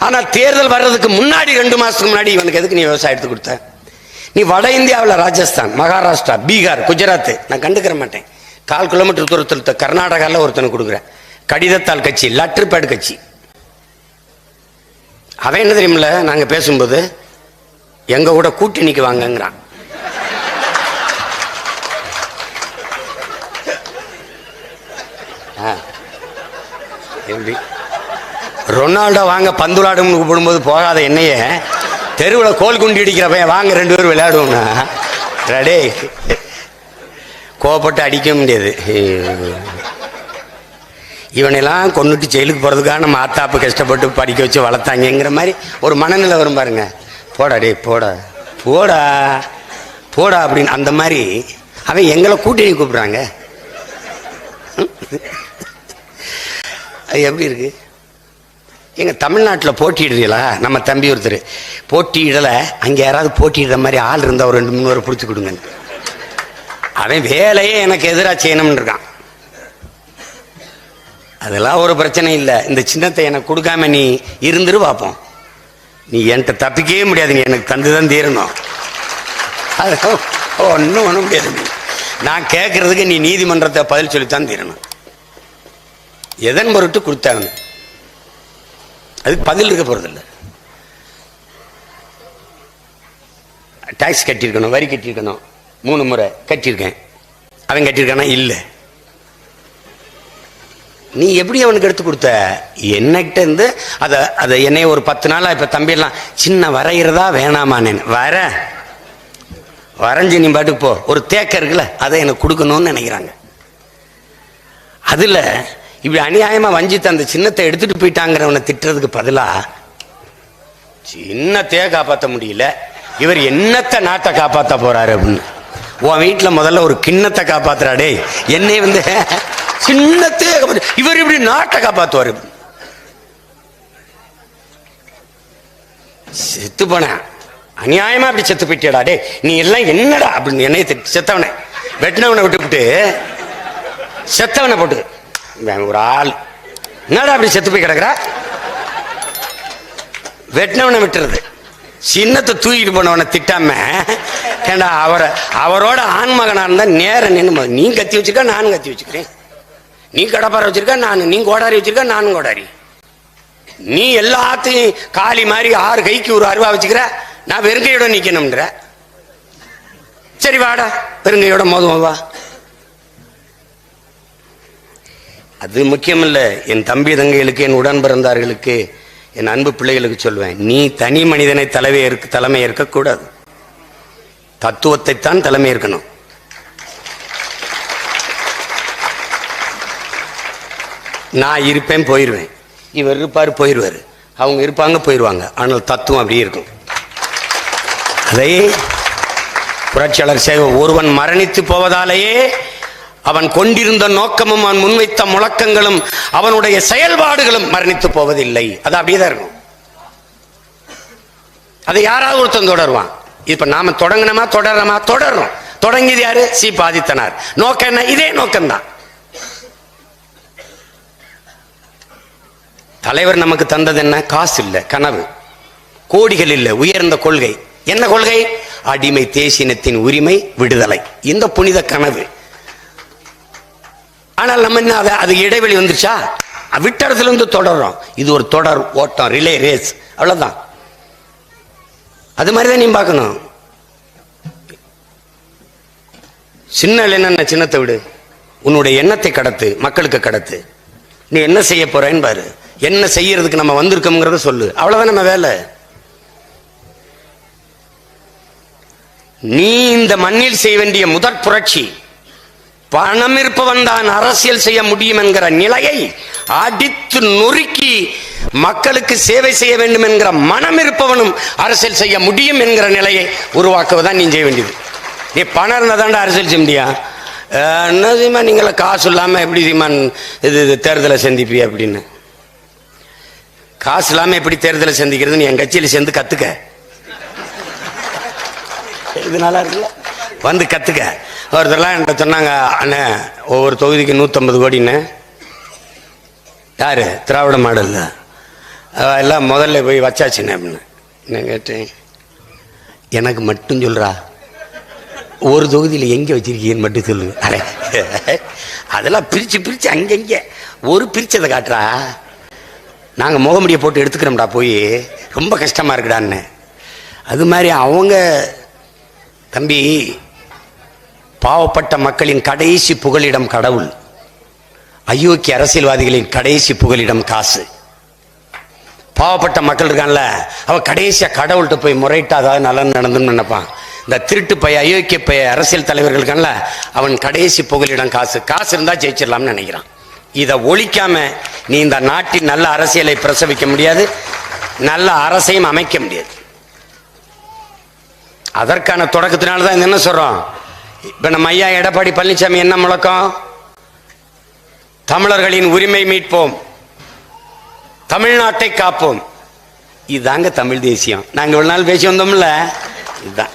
ஆனால் தேர்தல் வர்றதுக்கு முன்னாடி ரெண்டு மாதத்துக்கு முன்னாடி இவனுக்கு எதுக்கு நீ விவசாயத்துக்கு கொடுத்த? நீ வட இந்தியாவில் ராஜஸ்தான் மகாராஷ்டிரா பீகார் குஜராத் நான் கண்டுக்கிற மாட்டேன். கால் கிலோமீட்டர் தூரத்தில் கர்நாடகாவில் ஒருத்தனுக்கு கொடுக்குறேன். கடிதத்தால் கட்சி லெட்டர் பேட் கட்சி. அவன் என்ன தெரியுமில்ல நாங்கள் பேசும்போது எங்கள் கூட கூட்டணிக்கு வாங்கங்கிறான். ஆ. எப்படி? ரொனால்டோ வாங்க பந்து விளாடும்னு கூப்பிடும்போது போகாத என்னைய. தெருவில் கோல் குண்டி அடிக்கிற பையன் வாங்க ரெண்டு பேரும் விளையாடுவோம்னா. ரெடே கோவப்பட்டு அடிக்க முடியாது. இவனெல்லாம் கொண்டுட்டு ஜெயிலுக்கு போகிறதுக்காக நம்ம ஆத்தாப்பு கஷ்டப்பட்டு படிக்க வச்சு வளர்த்தாங்கங்கிற மாதிரி ஒரு மனநிலை வரும் பாருங்க. போடா டே போடா. போடா. போடா அப்படின்னு அந்த மாதிரி அவன் எங்களை கூட்டணி கூப்பிட்றாங்க. அது எப்படி இருக்கு? எங்க தமிழ்நாட்டில் போட்டியிடுறீங்களா? நம்ம தம்பி ஒருத்தர். போட்டியிடலை அங்கே யாராவது போட்டியிடுற மாதிரி ஆள் இருந்தால் ஒரு ரெண்டு மூணு பேரை பிடிச்சி கொடுங்க. அவன் வேலையே எனக்கு எதிராக செய்யணும்னு இருக்கான். அதெல்லாம் ஒரு பிரச்சனை இல்லை. இந்த சின்னத்தை எனக்கு கொடுக்காம நீ இருந்துரு பார்ப்போம் நீ என்கிட்ட தப்பிக்கவே முடியாது. நீ எனக்கு தந்து தான் தீரணும். அது ஒன்றும் ஒன்றும் முடியாது. நான் கேட்கறதுக்கு நீ நீதிமன்றத்தை பதில் சொல்லித்தான் தீரணும். எதன் பொருட்டு கொடுத்தாங்க அதுக்கு பதில் இருக்க போறதில்ல. டாக்ஸ் கட்டியிருக்கணும் வரி கட்டியிருக்கணும். மூணு முறை கட்டியிருக்கேன். அவன் கட்டியிருக்கானா? இல்லை. நீ எப்படி அவனுக்கு எடுத்து கொடுத்த? என்னகிட்ட இருந்து அதை அதை என்னைய ஒரு பத்து நாளாக இப்போ தம்பியெல்லாம் சின்ன வரைகிறதா வேணாமான்னு வர. வரைஞ்சி நீ பாட்டுக்கு போ. ஒரு தேக்க இருக்குல்ல அதை எனக்கு கொடுக்கணும்னு நினைக்கிறாங்க. அதில் இப்படி அநியாயமா வஞ்சித்த அந்த சின்னத்தை எடுத்துட்டு போயிட்டாங்கிறவனை திட்டுறதுக்கு பதிலா சின்னத்தையே காப்பாற்ற முடியல. இவர் என்னத்தை நாட்டை காப்பாற்ற போறாரு அப்படின்னு. உன் வீட்டில் முதல்ல ஒரு கிண்ணத்தை காப்பாத்துறாடே என்னை வந்து சின்னத்தையே இவர் இப்படி நாட்டை காப்பாத்துவாரு. செத்து போனேன் அநியாயமா அப்படி செத்து போயிட்டியடா டே நீ எல்லாம் என்னடா அப்படின்னு என்னைய செத்தவனை. வெட்டினவனை விட்டுவிட்டு செத்தவனை போட்டு ஒரு ஆள். என்னடா அப்படி செத்து போய் கிடக்குற? வெட்டினவனை விட்டுறது. சின்னத்தை தூக்கிட்டு போனவனை திட்டாம ஏண்டா அவரை அவரோட ஆண்மகனா இருந்தால் நேரம் நின்று நீ கத்தி வச்சிருக்க நானும் கத்தி வச்சுக்கிறேன். நீ கடப்பாரை வச்சிருக்க நான் நீ கோடாரி வச்சிருக்க நானும் கோடாரி. நீ எல்லாத்தையும் காளி மாதிரி ஆறு கைக்கு ஒரு அருவா வச்சுக்கிற நான் வெறுங்கையோட நிற்கணும்ன்ற சரி வாடா வெறுங்கையோட மோதும் வா. அது முக்கியம் இல்ல என் தம்பி தங்கைகளுக்கு என் உடன் பிறந்தார்களுக்கு என் அன்பு பிள்ளைகளுக்கு சொல்வேன் நீ தனி மனிதனை தலைமை ஏற்க தலைமை ஏற்கக்கூடாது. தத்துவத்தைத்தான் தலைமை ஏற்கணும். நான் இருப்பேன் போயிடுவேன் இவர் இருப்பார் போயிடுவார் அவங்க இருப்பாங்க போயிடுவாங்க ஆனால் தத்துவம் அப்படியே இருக்கும். அதை புரட்சியாளர் சேவை ஒருவன் மரணித்து போவதாலேயே அவன் கொண்டிருந்த நோக்கமும் அவன் முன்வைத்த முழக்கங்களும் அவனுடைய செயல்பாடுகளும் மரணித்து போவதில்லை. அது அப்படியேதான் இருக்கும். அதை யாராவது ஒருத்தன் தொடருவான். இப்ப நாம தொடங்கினோமா தொடர்றோமா தொடர்றோம். தொடங்கியது யாரு? சி. பாதித்தனார். நோக்கம் என்ன? இதே நோக்கம்தான். தலைவர் நமக்கு தந்தது என்ன? காசு இல்ல கனவு. கோடிகள் இல்ல உயர்ந்த கொள்கை. என்ன கொள்கை? அடிமை தேசினத்தின் உரிமை விடுதலை. இந்த புனித கனவு. ஆனால் நம்ம என்ன அதை அது இடைவெளி வந்துருச்சா? விட்டறதுல இருந்து தொடர்றோம். இது ஒரு தொடர் ஓட்டம் ரிலே ரேஸ். அவ்வளோதான் அது மாதிரி தான் நீ பார்க்கணும். சின்ன என்ன சின்னத்தை விடு. உன்னுடைய எண்ணத்தை கடத்து மக்களுக்கு கடத்து. நீ என்ன செய்ய போறேன்னு பாரு. என்ன செய்யறதுக்கு நம்ம வந்திருக்கோங்கிறத சொல்லு. அவ்வளவுதான் நம்ம வேலை. நீ இந்த மண்ணில் செய்ய வேண்டிய முதற் புரட்சி. பணம் இருப்பவன் தான் அரசியல் செய்ய முடியும் என்கிற நிலையை அடித்து நொறுக்கி மக்களுக்கு சேவை செய்ய வேண்டும் என்கிற மனம் இருப்பவனும் அரசியல் செய்ய முடியும் என்கிற நிலையை உருவாக்குவதான் நீ செய்ய வேண்டியது. நீ பணம் இருந்தா அரசியல் செய்ய முடியா? என்ன சீமா நீங்கள காசு இல்லாமல் எப்படி சீமான் இது இது தேர்தலை சந்திப்பியா அப்படின்னு? காசு இல்லாமல் எப்படி தேர்தலை சந்திக்கிறது? நீ என் கட்சியில் சேர்ந்து கற்றுக்க இது நல்லா இருக்குல்ல? வந்து கற்றுக்க ஒருத்தர்லாம் என்கிட்ட சொன்னாங்க அண்ணே ஒவ்வொரு தொகுதிக்கு நூற்றம்பது கோடின்னு. யார்? திராவிட மாடலில். எல்லாம் முதல்ல போய் வச்சாச்சுண்ணே அப்படின்னு. நான் கேட்டேன் எனக்கு மட்டும் சொல்கிறா ஒரு தொகுதியில் எங்கே வச்சுருக்கீங்கன்னு மட்டும் சொல்லு. அரே அதெல்லாம் பிரித்து பிரித்து அங்கங்கே ஒரு பிரிச்சதை காட்டுறா. நாங்கள் முகமுடியை போட்டு எடுத்துக்கிறோம்டா போய். ரொம்ப கஷ்டமாக இருக்குடான்னு. அது மாதிரி அவங்க தம்பி பாவப்பட்ட மக்களின் கடைசி புகலிடம் கடவுள். அயோக்கிய அரசியல்வாதிகளின் கடைசி புகலிடம் காசு. பாவப்பட்ட மக்கள் இருக்கான்ல அவன் கடைசியாக கடவுள்கிட்ட போய் முறையிட்டா அதாவது நலன் நடந்துன்னு நினைப்பான். இந்த திருட்டு பைய அயோக்கிய பைய அரசியல் தலைவர்கள் இருக்கான்ல அவன் கடைசி புகலிடம் காசு. காசு இருந்தால் ஜெயிச்சிடலாம்னு நினைக்கிறான். இதை ஒழிக்காம நீ இந்த நாட்டின் நல்ல அரசியலை பிரசவிக்க முடியாது நல்ல அரசையும் அமைக்க முடியாது. அதற்கான தொடக்கத்தினால தான் என்ன சொல்கிறோம் இப்ப நம்ம ஐயா எடப்பாடி பழனிசாமி என்ன முழக்கம்? தமிழர்களின் உரிமை மீட்போம். தமிழ்நாட்டை காப்போம். இதுதாங்க தமிழ் தேசியம். நாங்க இவ்வளவு நாள் பேசி வந்தோம்ல இதுதான்